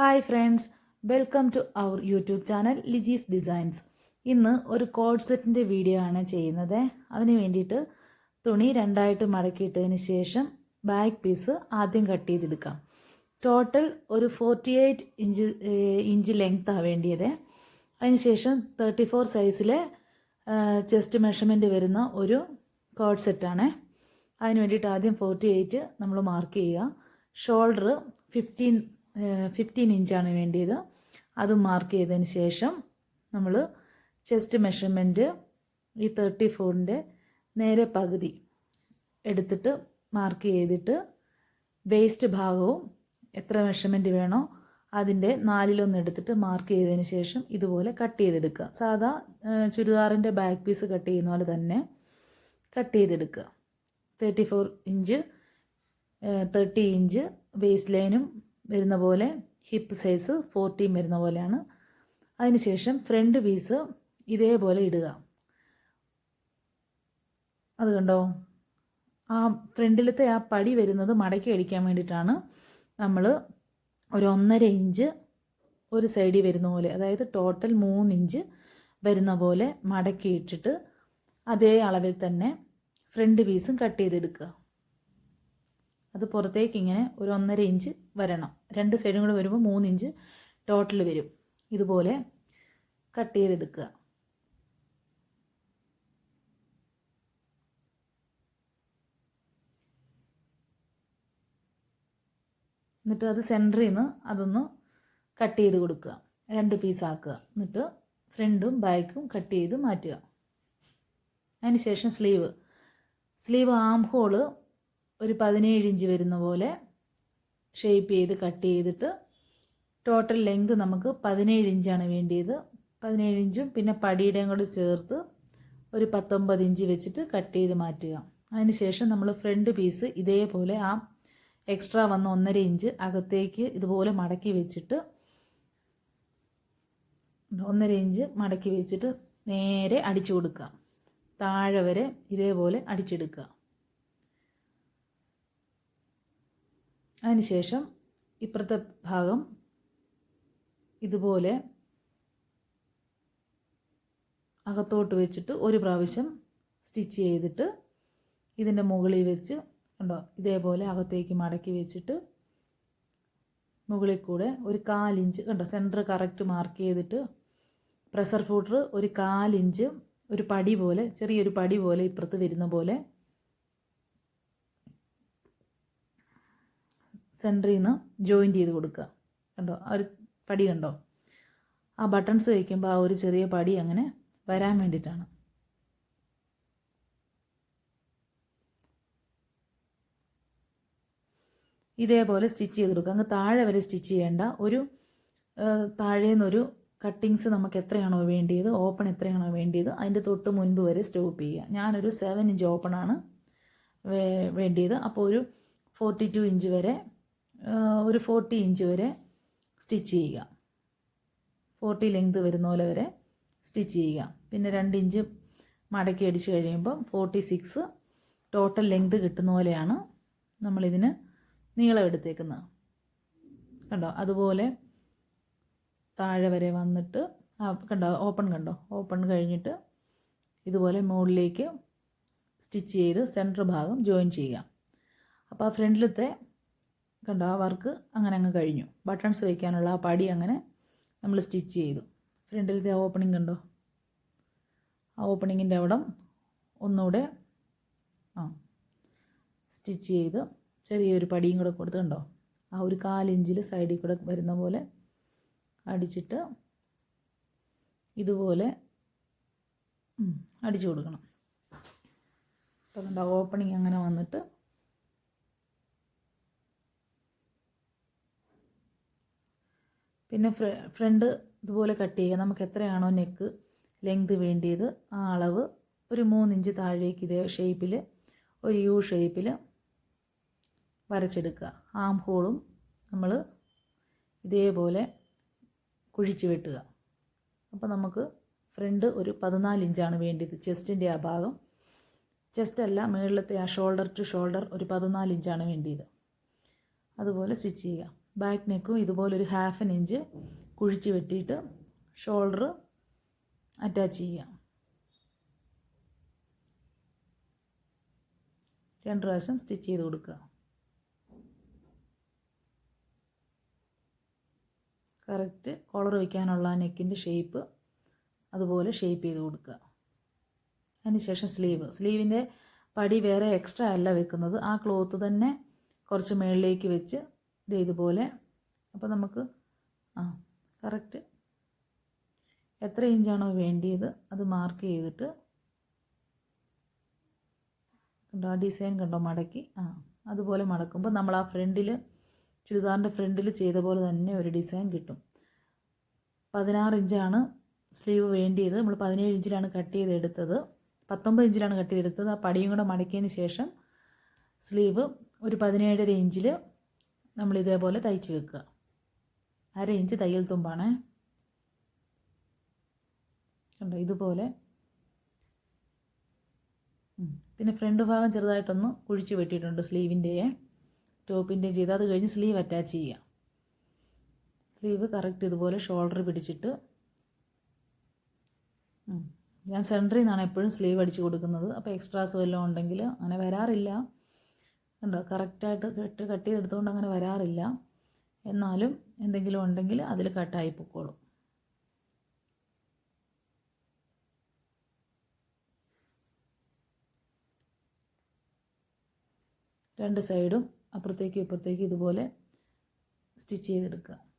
Hi friends welcome to our YouTube channel Lijis designs ഇന്ന് ഒരു code സെറ്റിന്റെ video ആണ് ചെയ്യുന്നത്. അതിന് വേണ്ടിയിട്ട് തുണി രണ്ടായിട്ട് മടക്കിയിട്ടതിന് ശേഷം ബാക്ക് പീസ് ആദ്യം കട്ട് ചെയ്തെടുക്കാം. ടോട്ടൽ ഒരു ഫോർട്ടി എയ്റ്റ് ഇഞ്ച് ഇഞ്ച് ലെങ്ത്താണ് വേണ്ടിയത്. അതിനുശേഷം തേർട്ടി ഫോർ സൈസിലെ ചെസ്റ്റ് മെഷർമെന്റ് വരുന്ന ഒരു കോഡ് സെറ്റാണ് അതിന് വേണ്ടിയിട്ട് ആദ്യം ഫോർട്ടി എയ്റ്റ് നമ്മൾ മാർക്ക് ചെയ്യുക. ഷോൾഡർ ഫിഫ്റ്റീൻ ഫിഫ്റ്റീൻ ഇഞ്ചാണ് വേണ്ടിയത്. അത് മാർക്ക് ചെയ്തതിന് ശേഷം നമ്മൾ ചെസ്റ്റ് മെഷർമെന്റ് ഈ തേർട്ടി ഫോറിന്റെ നേരെ പകുതി എടുത്തിട്ട് മാർക്ക് ചെയ്തിട്ട് വേസ്റ്റ് ഭാഗവും എത്ര മെഷർമെന്റ് വേണോ അതിന്റെ നാലിലൊന്ന് എടുത്തിട്ട് മാർക്ക് ചെയ്തതിന് ശേഷം ഇതുപോലെ കട്ട് ചെയ്തെടുക്കുക. സാധാ ചുരിദാറിന്റെ ബാക്ക് പീസ് കട്ട് ചെയ്യുന്ന പോലെ തന്നെ കട്ട് ചെയ്തെടുക്കുക. Thirty four inch thirty inch waist ലൈനും വരുന്ന പോലെ ഹിപ്പ് സൈസ് ഫോർട്ടീൻ വരുന്ന പോലെയാണ്. അതിനുശേഷം ഫ്രണ്ട് പീസ് ഇതേപോലെ ഇടുക. അത് കണ്ടോ? ആ ഫ്രണ്ടിലത്തെ ആ പടി വരുന്നത് മടക്കി അടിക്കാൻ വേണ്ടിയിട്ടാണ് നമ്മൾ ഒരു ഒന്നര ഇഞ്ച് ഒരു സൈഡിൽ വരുന്ന പോലെ അതായത് ടോട്ടൽ മൂന്ന് ഇഞ്ച് വരുന്ന പോലെ മടക്കി ഇട്ടിട്ട് അതേ അളവിൽ തന്നെ ഫ്രണ്ട് പീസും കട്ട് ചെയ്തെടുക്കുക. അത് പുറത്തേക്ക് ഇങ്ങനെ ഒരു ഒന്നര ഇഞ്ച് വരണം. രണ്ട് സൈഡും കൂടെ വരുമ്പോൾ മൂന്ന് ഇഞ്ച് ടോട്ടൽ വരും. ഇതുപോലെ കട്ട് ചെയ്തെടുക്കുക. എന്നിട്ട് അത് സെന്ററിൽ നിന്ന് അതൊന്ന് കട്ട് ചെയ്ത് കൊടുക്കുക. രണ്ട് പീസ് ആക്കുക. എന്നിട്ട് ഫ്രണ്ടും ബാക്കും കട്ട് ചെയ്ത് മാറ്റുക. അതിന് ശേഷം സ്ലീവ് സ്ലീവ് ആം ഹോൾ ഒരു പതിനേഴ് ഇഞ്ച് വരുന്ന പോലെ ഷേപ്പ് ചെയ്ത് കട്ട് ചെയ്തിട്ട് ടോട്ടൽ ലെങ്ത് നമുക്ക് പതിനേഴ് ഇഞ്ചാണ് വേണ്ടിയത്. പതിനേഴ് ഇഞ്ചും പിന്നെ പടിയുടെയും കൂടെ ചേർത്ത് ഒരു പത്തൊമ്പത് ഇഞ്ച് വെച്ചിട്ട് കട്ട് ചെയ്ത് മാറ്റുക. അതിന് ശേഷം നമ്മൾ ഫ്രണ്ട് പീസ് ഇതേപോലെ ആ എക്സ്ട്രാ വന്ന ഒന്നര ഇഞ്ച് അകത്തേക്ക് ഇതുപോലെ മടക്കി വെച്ചിട്ട് ഒന്നര ഇഞ്ച് മടക്കി വെച്ചിട്ട് നേരെ അടിച്ചു കൊടുക്കുക. താഴെ വരെ ഇതേപോലെ അടിച്ചെടുക്കുക. അതിനുശേഷം ഇപ്പുറത്തെ ഭാഗം ഇതുപോലെ അകത്തോട്ട് വെച്ചിട്ട് ഒരു പ്രാവശ്യം സ്റ്റിച്ച് ചെയ്തിട്ട് ഇതിന്റെ മുകളിൽ വെച്ച് ഉണ്ടോ ഇതേപോലെ അകത്തേക്ക് മടക്കി വെച്ചിട്ട് മുകളിൽ കൂടെ ഒരു കാലിഞ്ച് കണ്ടോ സെന്റർ കറക്റ്റ് മാർക്ക് ചെയ്തിട്ട് പ്രഷർ ഫൂട്ടർ ഒരു കാലിഞ്ച് ഒരു പടി പോലെ ചെറിയൊരു പടി പോലെ ഇപ്പുറത്ത് വരുന്ന പോലെ സെന്ററിൽ നിന്ന് ജോയിന്റ് ചെയ്ത് കൊടുക്കുക. കണ്ടോ? ആ ഒരു പടി കണ്ടോ? ആ ബട്ടൺസ് വയ്ക്കുമ്പോൾ ആ ഒരു ചെറിയ പടി അങ്ങനെ വരാൻ വേണ്ടിയിട്ടാണ്. ഇതേപോലെ സ്റ്റിച്ച് ചെയ്ത് കൊടുക്കുക. അങ്ങ് താഴെ വരെ സ്റ്റിച്ച് ചെയ്യേണ്ട ഒരു താഴേന്നൊരു കട്ടിങ്സ് നമുക്ക് എത്രയാണോ വേണ്ടിയത് ഓപ്പൺ എത്രയാണോ വേണ്ടിയത് അതിന്റെ തൊട്ട് മുൻപ് വരെ സ്റ്റോപ്പ് ചെയ്യുക. ഞാനൊരു സെവൻ ഇഞ്ച് ഓപ്പണാണ് വേണ്ടിയത്. അപ്പോൾ ഒരു ഫോർട്ടി ടു ഇഞ്ച് വരെ ഒരു ഫോർട്ടി ഇഞ്ച് വരെ സ്റ്റിച്ച് ചെയ്യുക. ഫോർട്ടി ലെങ്ത് വരുന്ന പോലെ വരെ സ്റ്റിച്ച് ചെയ്യുക. പിന്നെ രണ്ട് ഇഞ്ച് മടക്കി അടിച്ച് കഴിയുമ്പം ഫോർട്ടി സിക്സ് ടോട്ടൽ ലെങ്ത് കിട്ടുന്ന പോലെയാണ് നമ്മളിതിന് നീളം എടുത്തേക്കുന്നത്. കണ്ടോ? അതുപോലെ താഴെ വരെ വന്നിട്ട് കണ്ടോ? ഓപ്പൺ കണ്ടോ? ഓപ്പൺ കഴിഞ്ഞിട്ട് ഇതുപോലെ മുകളിലേക്ക് സ്റ്റിച്ച് ചെയ്ത് സെന്റർ ഭാഗം ജോയിൻ ചെയ്യുക. അപ്പോൾ ആ ഫ്രണ്ടിലത്തെ കണ്ടോ? ആ വർക്ക് അങ്ങനെ അങ്ങ് കഴിഞ്ഞു. ബട്ടൺസ് വയ്ക്കാനുള്ള ആ പടി അങ്ങനെ നമ്മൾ സ്റ്റിച്ച് ചെയ്തു. ഫ്രണ്ടിലത്തെ ഓപ്പണിംഗ് കണ്ടോ? ആ ഓപ്പണിങ്ങിന്റെ അവിടെ ഒന്നുകൂടെ ആ സ്റ്റിച്ച് ചെയ്ത് ചെറിയൊരു പടിയും കൂടെ കൊടുത്ത് കണ്ടോ? ആ ഒരു കാലിഞ്ചിൽ സൈഡിൽ കൂടെ വരുന്ന പോലെ അടിച്ചിട്ട് ഇതുപോലെ അടിച്ചു കൊടുക്കണം. അപ്പോൾ കണ്ടോ? ഓപ്പണിങ് അങ്ങനെ വന്നിട്ട് പിന്നെ ഫ്രണ്ട് ഇതുപോലെ കട്ട് ചെയ്യുക. നമുക്ക് എത്രയാണോ നെക്ക് ലെങ്ത് വേണ്ടിയത് ആ അളവ് ഒരു മൂന്നിഞ്ച് താഴേക്ക് ഇതേ ഷേപ്പിൽ ഒരു യു ഷേപ്പിൽ വരച്ചെടുക്കുക. ആം ഹോളും നമ്മൾ ഇതേപോലെ കുഴിച്ച് വെട്ടുക. അപ്പോൾ നമുക്ക് ഫ്രണ്ട് ഒരു പതിനാല് ഇഞ്ചാണ് വേണ്ടിയത്. ചെസ്റ്റിന്റെ ആ ഭാഗം. ചെസ്റ്റ് അല്ല മുകളിലത്തെ ആ ഷോൾഡർ ടു ഷോൾഡർ ഒരു പതിനാല് ഇഞ്ചാണ് വേണ്ടിയത്. അതുപോലെ സ്റ്റിച്ച് ചെയ്യുക. ബാക്ക് നെക്കും ഇതുപോലെ ഒരു ഹാഫ് ആൻ ഇഞ്ച് കുഴിച്ച് വെട്ടിയിട്ട് ഷോൾഡർ അറ്റാച്ച് ചെയ്യാം. രണ്ട് പ്രാവശ്യം സ്റ്റിച്ച് ചെയ്ത് കൊടുക്കുക. കറക്റ്റ് കോളർ വയ്ക്കാനുള്ള നെക്കിന്റെ ഷേപ്പ് അതുപോലെ ഷേപ്പ് ചെയ്ത് കൊടുക്കുക. അതിനുശേഷം സ്ലീവ് സ്ലീവിന്റെ പടി വേറെ എക്സ്ട്രാ അല്ല വെക്കുന്നത്. ആ ക്ലോത്ത് തന്നെ കുറച്ച് മുകളിലേക്ക് വെച്ച് ഇത് ഇതുപോലെ. അപ്പോൾ നമുക്ക് ആ കറക്റ്റ് എത്ര ഇഞ്ചാണോ വേണ്ടിയത് അത് മാർക്ക് ചെയ്തിട്ട് കണ്ടോ ആ ഡിസൈൻ കണ്ടോ മടക്കി ആ അതുപോലെ മടക്കുമ്പോൾ നമ്മൾ ആ ഫ്രണ്ടിൽ ചുരിദാറിന്റെ ഫ്രണ്ടിൽ ചെയ്ത പോലെ തന്നെ ഒരു ഡിസൈൻ കിട്ടും. പതിനാറ് ഇഞ്ചാണ് സ്ലീവ് വേണ്ടിയത്. നമ്മൾ പതിനേഴ് ഇഞ്ചിലാണ് കട്ട് ചെയ്തെടുത്തത് പത്തൊമ്പത് ഇഞ്ചിലാണ് കട്ട് ചെയ്തെടുത്തത് ആ പടിയും കൂടെ മടക്കിയതിന് ശേഷം സ്ലീവ് ഒരു പതിനേഴര ഇഞ്ചിൽ നമ്മൾ ഇതേപോലെ തയ്ച്ച് വെക്കുക. അര ഇഞ്ച് തയ്യൽ തുമ്പാണ്. കണ്ടോ ഇതുപോലെ. പിന്നെ ഫ്രണ്ട് ഭാഗം ചെറുതായിട്ടൊന്ന് കുഴിച്ച് വെട്ടിയിട്ടുണ്ട് സ്ലീവിന്റെ ടോപ്പിന്റെയും ചെയ്ത് അത് കഴിഞ്ഞ് സ്ലീവ് അറ്റാച്ച് ചെയ്യുക. സ്ലീവ് കറക്റ്റ് ഇതുപോലെ ഷോൾഡർ പിടിച്ചിട്ട് ഞാൻ സെന്ററിൽ നിന്നാണ് എപ്പോഴും സ്ലീവ് അടിച്ച് കൊടുക്കുന്നത്. അപ്പോൾ എക്സ്ട്രാസ് വല്ലതും ഉണ്ടെങ്കിൽ അങ്ങനെ വരാറില്ല. ഉണ്ടോ കറക്റ്റായിട്ട് കട്ട് കട്ട് ചെയ്തെടുത്തുകൊണ്ട് അങ്ങനെ വരാറില്ല. എന്നാലും എന്തെങ്കിലും ഉണ്ടെങ്കിൽ അതിൽ കട്ടായി പൊക്കോളും. രണ്ട് സൈഡും അപ്പുറത്തേക്കും ഇപ്പുറത്തേക്കും ഇതുപോലെ സ്റ്റിച്ച് ചെയ്തെടുക്കുക.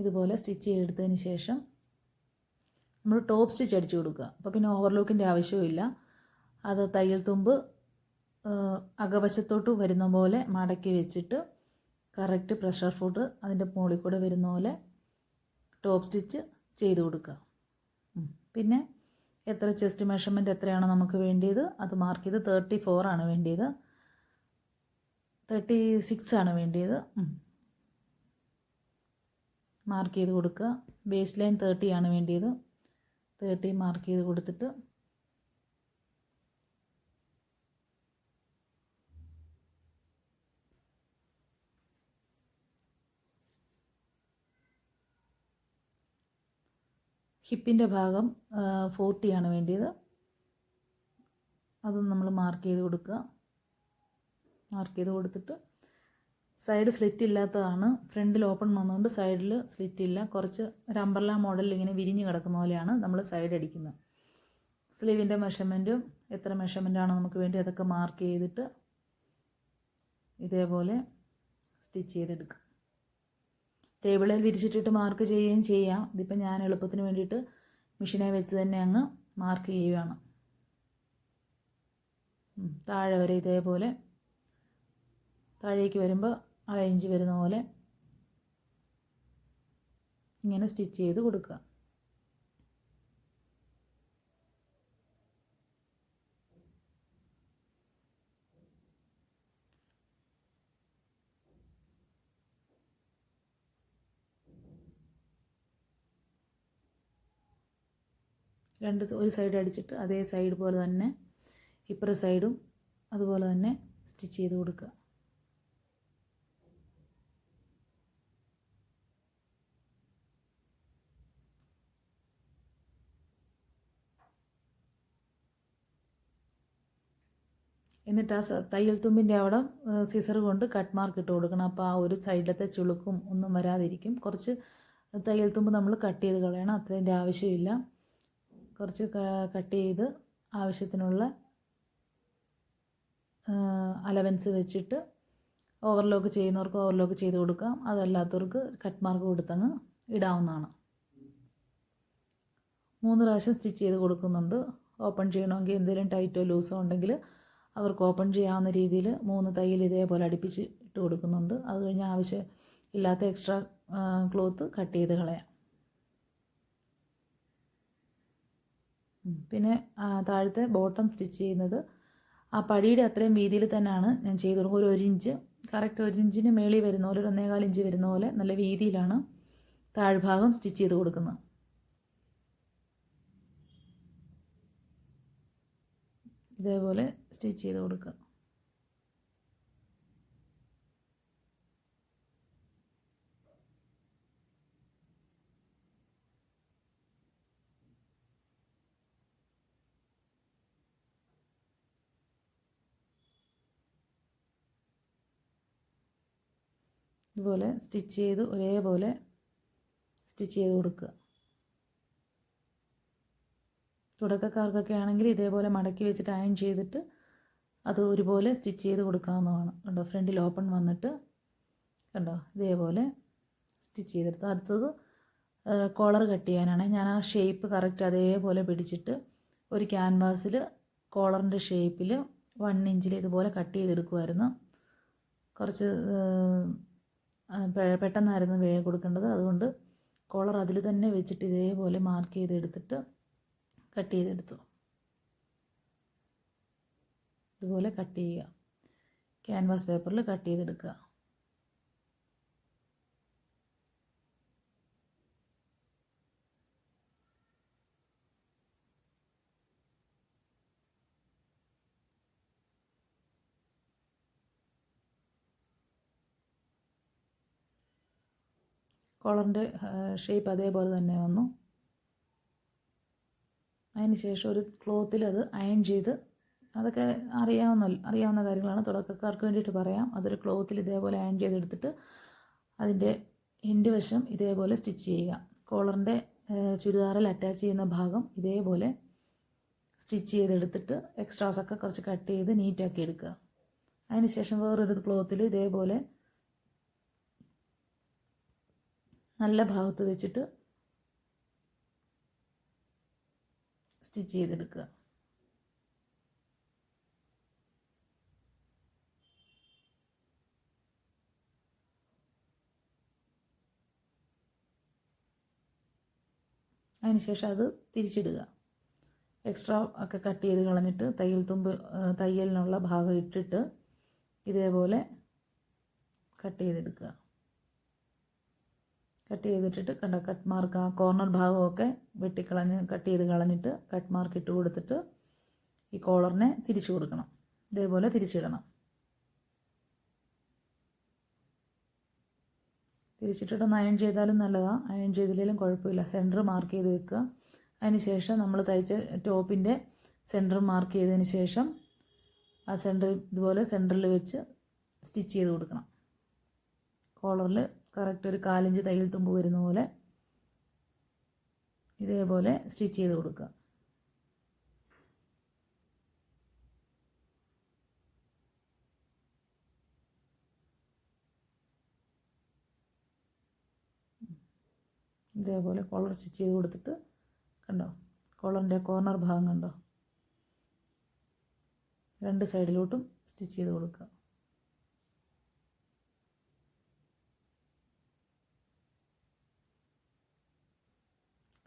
ഇതുപോലെ സ്റ്റിച്ച് ചെയ്തെടുത്തതിന് ശേഷം നമ്മൾ ടോപ്പ് സ്റ്റിച്ച് അടിച്ചു കൊടുക്കുക. അപ്പോൾ പിന്നെ ഓവർലോക്കിന്റെ ആവശ്യമില്ല അത് തയ്യൽ തുമ്പ് അകവശത്തോട്ട് വരുന്ന പോലെ മടക്കി വെച്ചിട്ട് കറക്റ്റ് പ്രഷർ ഫുഡ് അതിന്റെ മുകളിൽ കൂടെ വരുന്ന പോലെ ടോപ്പ് സ്റ്റിച്ച് ചെയ്ത് കൊടുക്കുക. പിന്നെ എത്ര ചെസ്റ്റ് മെഷർമെന്റ് എത്രയാണോ നമുക്ക് വേണ്ടിയത് അത് മാർക്ക് ചെയ്ത് തേർട്ടി ഫോറാണ് വേണ്ടിയത്. തേർട്ടി സിക്സ് ആണ് വേണ്ടിയത്. മാർക്ക് ചെയ്ത് കൊടുക്കുക. ബേസ് ലൈൻ തേർട്ടി ആണ് വേണ്ടിയത്. തേർട്ടി മാർക്ക് ചെയ്ത് കൊടുത്തിട്ട് ഹിപ്പിന്റെ ഭാഗം ഫോർട്ടിയാണ് വേണ്ടിയത്. അതും നമ്മൾ മാർക്ക് ചെയ്ത് കൊടുക്കുക. മാർക്ക് ചെയ്ത് കൊടുത്തിട്ട് സൈഡ് സ്ലിറ്റ് ഇല്ലാത്തതാണ്. ഫ്രണ്ടിൽ ഓപ്പൺ വന്നുകൊണ്ട് സൈഡിൽ സ്ലിറ്റ് ഇല്ല. കുറച്ച് ഒരു അമ്പർല മോഡലിൽ ഇങ്ങനെ വിരിഞ്ഞ് കിടക്കുന്ന പോലെയാണ് നമ്മൾ സൈഡ് അടിക്കുന്നത്. സ്ലീവിന്റെ മെഷർമെന്റും എത്ര മെഷർമെന്റാണോ നമുക്ക് വേണ്ടി അതൊക്കെ മാർക്ക് ചെയ്തിട്ട് ഇതേപോലെ സ്റ്റിച്ച് ചെയ്തെടുക്കുക ടേബിളിൽ വിരിച്ചിട്ടിട്ട് മാർക്ക് ചെയ്യുകയും ചെയ്യാം. ഇതിപ്പോൾ ഞാൻ എളുപ്പത്തിന് വേണ്ടിയിട്ട് മെഷീനെ വെച്ച് തന്നെ അങ്ങ് മാർക്ക് ചെയ്യുകയാണ് താഴെ വരെ ഇതേപോലെ താഴേക്ക് വരുമ്പോൾ അറേഞ്ച് വരുന്ന പോലെ ഇങ്ങനെ സ്റ്റിച്ച് ചെയ്ത് കൊടുക്കുക. രണ്ട് ഒരു സൈഡ് അടിച്ചിട്ട് അതേ സൈഡ് പോലെ തന്നെ ഇപ്പുറ സൈഡും അതുപോലെ തന്നെ സ്റ്റിച്ച് ചെയ്ത് കൊടുക്കുക. എന്നിട്ട് ആ തയ്യൽ തുമ്പിന്റെ അവിടെ സിസർ കൊണ്ട് കട്ട് മാർക്ക് ഇട്ട് കൊടുക്കണം. അപ്പോൾ ആ ഒരു സൈഡിലത്തെ ചുളുക്കും ഒന്നും വരാതിരിക്കും. കുറച്ച് തയ്യൽ തുമ്പ് നമ്മൾ കട്ട് ചെയ്ത് കളയണം. അത്രേന്റെ ആവശ്യമില്ല. കുറച്ച് കട്ട് ചെയ്ത് ആവശ്യത്തിനുള്ള അലവൻസ് വെച്ചിട്ട് ഓവർലോക്ക് ചെയ്യുന്നവർക്ക് ഓവർലോക്ക് ചെയ്ത് കൊടുക്കാം. അതല്ലാത്തവർക്ക് കട്ട് മാർക്ക് കൊടുത്തങ്ങ് ഇടാവുന്നതാണ്. മൂന്ന് പ്രാവശ്യം സ്റ്റിച്ച് ചെയ്ത് കൊടുക്കുന്നുണ്ട്. ഓപ്പൺ ചെയ്യണമെങ്കിൽ എന്തെങ്കിലും ടൈറ്റോ ലൂസോ ഉണ്ടെങ്കിൽ അവർക്ക് ഓപ്പൺ ചെയ്യാവുന്ന രീതിയിൽ മൂന്ന് തയ്യൽ ഇതേപോലെ അടുപ്പിച്ച് ഇട്ട് കൊടുക്കുന്നുണ്ട്. അത് കഴിഞ്ഞ് ആവശ്യം ഇല്ലാത്ത എക്സ്ട്രാ ക്ലോത്ത് കട്ട് ചെയ്ത് കളയാം. പിന്നെ താഴത്തെ ബോട്ടം സ്റ്റിച്ച് ചെയ്യുന്നത് ആ പടിയുടെ അത്രയും വീതിയിൽ തന്നെയാണ് ഞാൻ ചെയ്ത് കൊടുക്കുക ഒരു ഒരു ഇഞ്ച് കറക്റ്റ് ഒരു ഇഞ്ചിന് മേളിൽ വരുന്ന പോലെ ഒരു ഒന്നേകാൽ ഇഞ്ച് വരുന്ന പോലെ നല്ല വീതിയിലാണ് താഴ്ഭാഗം സ്റ്റിച്ച് ചെയ്ത് കൊടുക്കുന്നത്. ഇതേപോലെ സ്റ്റിച്ച് ചെയ്ത് കൊടുക്കുക. ഇതുപോലെ സ്റ്റിച്ച് ചെയ്ത് ഒരേപോലെ സ്റ്റിച്ച് ചെയ്ത് കൊടുക്കുക. തുടക്കക്കാർക്കൊക്കെ ആണെങ്കിൽ ഇതേപോലെ മടക്കി വെച്ചിട്ട് അയൺ ചെയ്തിട്ട് അത് ഒരുപോലെ സ്റ്റിച്ച് ചെയ്ത് കൊടുക്കാവുന്നതാണ്. കണ്ടോ ഫ്രണ്ടിൽ ഓപ്പൺ വന്നിട്ട് കണ്ടോ ഇതേപോലെ സ്റ്റിച്ച് ചെയ്തെടുത്ത്. അടുത്തത് കോളർ കട്ട് ചെയ്യാനാണ്. ഞാൻ ആ ഷേപ്പ് കറക്റ്റ് അതേപോലെ പിടിച്ചിട്ട് ഒരു ക്യാൻവാസിൽ കോളറിന്റെ ഷേപ്പിൽ വൺ ഇഞ്ചിൽ ഇതുപോലെ കട്ട് ചെയ്തെടുക്കുമായിരുന്നു കുറച്ച് പെട്ടെന്നായിരുന്നു കൊടുക്കേണ്ടത്. അതുകൊണ്ട് കോളർ അതിൽ തന്നെ വെച്ചിട്ട് ഇതേപോലെ മാർക്ക് ചെയ്തെടുത്തിട്ട് കട്ട് ചെയ്തെടുത്തു. ഇതുപോലെ കട്ട് ചെയ്യുക. ക്യാൻവാസ് പേപ്പറിൽ കട്ട് ചെയ്തെടുക്കുക. കോളറിന്റെ ഷേപ്പ് അതേപോലെ തന്നെ വന്നു. അതിന് ശേഷം ഒരു ക്ലോത്തിൽ അത് അയൺ ചെയ്ത് അതൊക്കെ അറിയാവുന്ന അറിയാവുന്ന കാര്യങ്ങളാണ്. തുടക്കക്കാർക്ക് വേണ്ടിയിട്ട് പറയാം. അതൊരു ക്ലോത്തിൽ ഇതേപോലെ അയൺ ചെയ്തെടുത്തിട്ട് അതിന്റെ എൻഡ് വശം ഇതേപോലെ സ്റ്റിച്ച് ചെയ്യുക. കോളറിന്റെ ചുരിദാറിൽ അറ്റാച്ച് ചെയ്യുന്ന ഭാഗം ഇതേപോലെ സ്റ്റിച്ച് ചെയ്തെടുത്തിട്ട് എക്സ്ട്രാസൊക്കെ കുറച്ച് കട്ട് ചെയ്ത് നീറ്റാക്കി എടുക്കുക. അതിന് ശേഷം വേറൊരു ക്ലോത്തിൽ ഇതേപോലെ നല്ല ഭാഗത്ത് വെച്ചിട്ട് സ്റ്റിച്ച് ചെയ്തെടുക്കുക. അതിനുശേഷം അത് തിരിച്ചിടുക. എക്സ്ട്രാ ഒക്കെ കട്ട് ചെയ്ത് കളഞ്ഞിട്ട് തയ്യൽ തുമ്പ് തയ്യലിനുള്ള ഭാഗം ഇട്ടിട്ട് ഇതേപോലെ കട്ട് ചെയ്തെടുക്കുക. കട്ട് ചെയ്തിട്ടിട്ട് കണ്ട? കട്ട് മാർക്ക് ആ കോർണർ ഭാഗമൊക്കെ വെട്ടിക്കളഞ്ഞ് കട്ട് ചെയ്ത് കളഞ്ഞിട്ട് കട്ട് മാർക്ക് ഇട്ട് കൊടുത്തിട്ട് ഈ കോളറിനെ തിരിച്ചു കൊടുക്കണം. ഇതേപോലെ തിരിച്ചിടണം. തിരിച്ചിട്ടിട്ടൊന്ന് അയൺ ചെയ്താലും നല്ലതാണ് അയൺ ചെയ്തില്ലെങ്കിലും കുഴപ്പമില്ല. സെന്റർ മാർക്ക് ചെയ്ത് വെക്കുക. അതിന് ശേഷം നമ്മൾ തയ്ച്ച ടോപ്പിന്റെ സെന്റർ മാർക്ക് ചെയ്തതിന് ശേഷം ആ സെന്റർ ഇതുപോലെ സെന്ററിൽ വെച്ച് സ്റ്റിച്ച് ചെയ്ത് കൊടുക്കണം. കോളറിൽ കറക്റ്റ് ഒരു കാലിഞ്ച് തയ്യൽ തുമ്പ് വരുന്ന പോലെ ഇതേപോലെ സ്റ്റിച്ച് ചെയ്ത് കൊടുക്കുക. ഇതേപോലെ കോളർ സ്റ്റിച്ച് ചെയ്ത് കൊടുത്തിട്ട് കണ്ടോ? കോളറിന്റെ കോർണർ ഭാഗം കണ്ടോ? രണ്ട് സൈഡിലോട്ടും സ്റ്റിച്ച് ചെയ്ത് കൊടുക്കുക.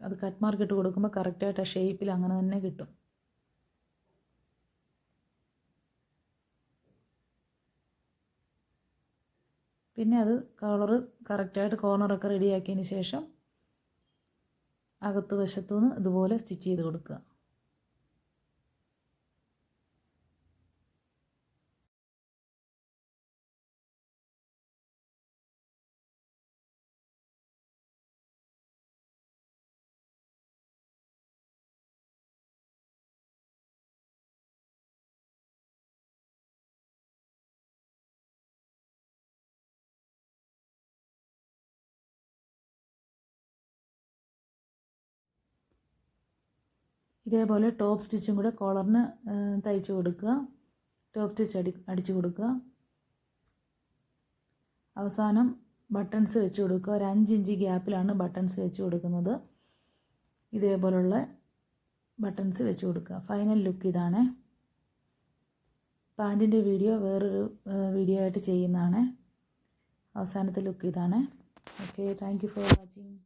അത് കട്ട് മാർക്ക് ഇട്ട് കൊടുക്കുമ്പോൾ കറക്റ്റായിട്ട് ആ ഷേപ്പിൽ അങ്ങനെ തന്നെ കിട്ടും. പിന്നെ അത് കളറ് കറക്റ്റായിട്ട് കോർണറൊക്കെ റെഡിയാക്കിയതിന് ശേഷം അകത്ത് വശത്തുനിന്ന് ഇതുപോലെ സ്റ്റിച്ച് ചെയ്ത് കൊടുക്കുക. ഇതേപോലെ ടോപ്പ് സ്റ്റിച്ചും കൂടെ കോളറിന് തയ്ച്ച് കൊടുക്കുക. ടോപ്പ് സ്റ്റിച്ച് അടി അടിച്ചു കൊടുക്കുക. അവസാനം ബട്ടൺസ് വെച്ച് കൊടുക്കുക. ഒരു അഞ്ച് ഇഞ്ച് ഗ്യാപ്പിലാണ് ബട്ടൺസ് വെച്ച് കൊടുക്കുന്നത്. ഇതേപോലുള്ള ബട്ടൺസ് വെച്ച് കൊടുക്കുക. ഫൈനൽ ലുക്ക് ഇതാണ്. പാന്റിന്റെ വീഡിയോ വേറൊരു വീഡിയോ ആയിട്ട് ചെയ്യുന്നതാണ്. അവസാനത്തെ ലുക്ക് ഇതാണ്. Okay thank you for watching